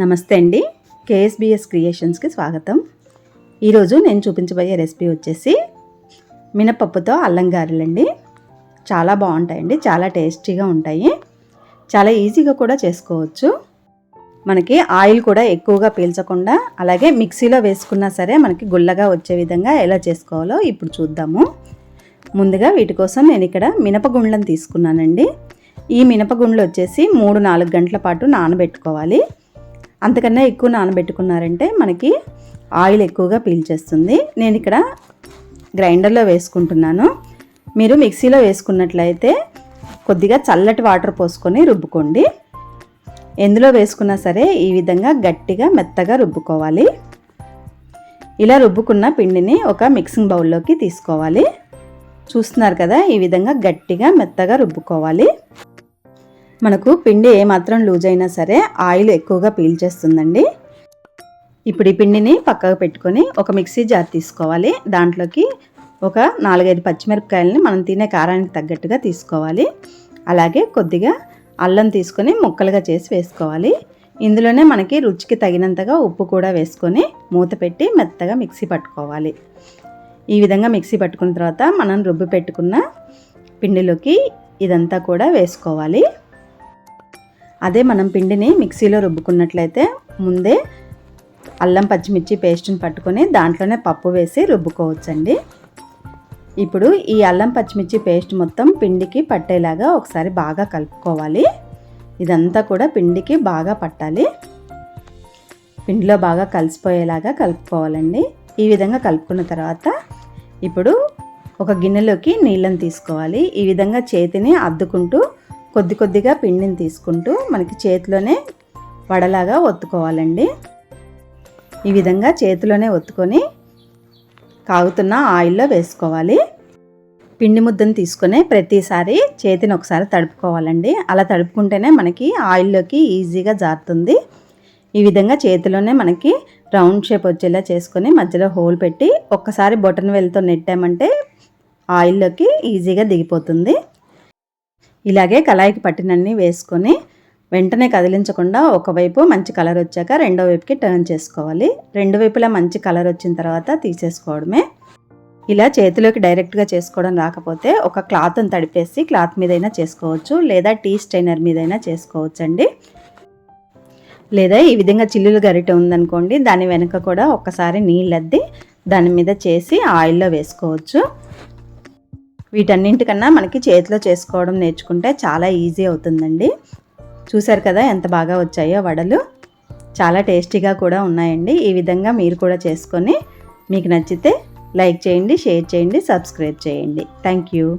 నమస్తే అండి. కేఎస్బిఎస్ క్రియేషన్స్కి స్వాగతం. ఈరోజు నేను చూపించబోయే రెసిపీ వచ్చేసి మినపప్పుతో అల్లం గారెలండి. చాలా బాగుంటాయండి చాలా టేస్టీగా ఉంటాయి. చాలా ఈజీగా కూడా చేసుకోవచ్చు. మనకి ఆయిల్ కూడా ఎక్కువగా పీల్చకుండా అలాగే మిక్సీలో వేసుకున్నా సరే మనకి గుల్లగా వచ్చే విధంగా ఎలా చేసుకోవాలో ఇప్పుడు చూద్దాము. ముందుగా వీటి కోసం నేను ఇక్కడ మినపగుండ్లను తీసుకున్నానండి. ఈ మినపగుండ్లు వచ్చేసి మూడు నాలుగు గంటల పాటు నానబెట్టుకోవాలి. అంతకన్నా ఎక్కువ నానబెట్టుకున్నారంటే మనకి ఆయిల్ ఎక్కువగా పీల్చేస్తుంది. నేను ఇక్కడ గ్రైండర్లో వేసుకుంటున్నాను. మీరు మిక్సీలో వేసుకున్నట్లయితే కొద్దిగా చల్లటి వాటర్ పోసుకొని రుబ్బుకోండి. ఎందులో వేసుకున్నా సరే ఈ విధంగా గట్టిగా మెత్తగా రుబ్బుకోవాలి. ఇలా రుబ్బుకున్న పిండిని ఒక మిక్సింగ్ బౌల్లోకి తీసుకోవాలి. చూస్తున్నారు కదా ఈ విధంగా గట్టిగా మెత్తగా రుబ్బుకోవాలి. మనకు పిండి ఏమాత్రం లూజ్ అయినా సరే ఆయిల్ ఎక్కువగా పీల్చేస్తుందండి ఇప్పుడు ఈ పిండిని పక్కకు పెట్టుకొని ఒక మిక్సీ జార్ తీసుకోవాలి. దాంట్లోకి ఒక నాలుగైదు పచ్చిమిరపకాయలని మనం తినే కారానికి తగ్గట్టుగా తీసుకోవాలి. అలాగే కొద్దిగా అల్లం తీసుకొని ముక్కలుగా చేసి వేసుకోవాలి. ఇందులోనే మనకి రుచికి తగినంతగా ఉప్పు కూడా వేసుకొని మూత పెట్టి మెత్తగా మిక్సీ పట్టుకోవాలి. ఈ విధంగా మిక్సీ పట్టుకున్న తర్వాత మనం రుబ్బు పెట్టుకున్న పిండిలోకి ఇదంతా కూడా వేసుకోవాలి. అదే మనం పిండిని మిక్సీలో రుబ్బుకున్నట్లయితే ముందే అల్లం పచ్చిమిర్చి పేస్ట్ని పట్టుకొని దాంట్లోనే పప్పు వేసి రుబ్బుకోవచ్చండి. ఇప్పుడు ఈ అల్లం పచ్చిమిర్చి పేస్ట్ మొత్తం పిండికి పట్టేలాగా ఒకసారి బాగా కలుపుకోవాలి. ఇదంతా కూడా పిండికి బాగా పట్టాలి. పిండిలో బాగా కలిసిపోయేలాగా కలుపుకోవాలండి. ఈ విధంగా కలుపుకున్న తర్వాత ఇప్పుడు ఒక గిన్నెలోకి నీళ్ళని తీసుకోవాలి. ఈ విధంగా చేతిని అద్దుకుంటూ కొద్ది కొద్దిగా పిండిని తీసుకుంటూ మనకి చేతిలోనే వడలాగా ఒత్తుకోవాలండి. ఈ విధంగా చేతిలోనే ఒత్తుకొని కాగుతున్న ఆయిల్లో వేసుకోవాలి. పిండి ముద్దను తీసుకొని ప్రతిసారి చేతిని ఒకసారి తడుపుకోవాలండి. అలా తడుపుకుంటేనే మనకి ఆయిల్లోకి ఈజీగా జారుతుంది. ఈ విధంగా చేతిలోనే మనకి రౌండ్ షేప్ వచ్చేలా చేసుకొని మధ్యలో హోల్ పెట్టి ఒక్కసారి బొటన్ వెల్తో నెట్టామంటే ఆయిల్లోకి ఈజీగా దిగిపోతుంది. ఇలాగే కళాయికి పట్టినన్ని వేసుకొని వెంటనే కదిలించకుండా ఒకవైపు మంచి కలర్ వచ్చాక రెండో వైపుకి టర్న్ చేసుకోవాలి. రెండు వైపులా మంచి కలర్ వచ్చిన తర్వాత తీసేసుకోవడమే. ఇలా చేతిలోకి డైరెక్ట్గా చేసుకోవడం రాకపోతే ఒక క్లాత్ని తడిపేసి క్లాత్ మీదైనా చేసుకోవచ్చు లేదా టీ స్టైనర్ మీదైనా చేసుకోవచ్చు అండి లేదా ఈ విధంగా చిల్లులు గరిటె ఉందనుకోండి దాని వెనుక కూడా ఒక్కసారి నీళ్ళద్ది దాని మీద చేసి ఆయిల్లో వేసుకోవచ్చు. వీటన్నింటికన్నా మనకి చేతిలో చేసుకోవడం నేర్చుకుంటే చాలా ఈజీ అవుతుందండి. చూశారు కదా ఎంత బాగా వచ్చాయో వడలు. చాలా టేస్టీగా కూడా ఉన్నాయండి. ఈ విధంగా మీరు కూడా చేసుకొని మీకు నచ్చితే లైక్ చేయండి షేర్ చేయండి సబ్స్క్రైబ్ చేయండి. Thank you.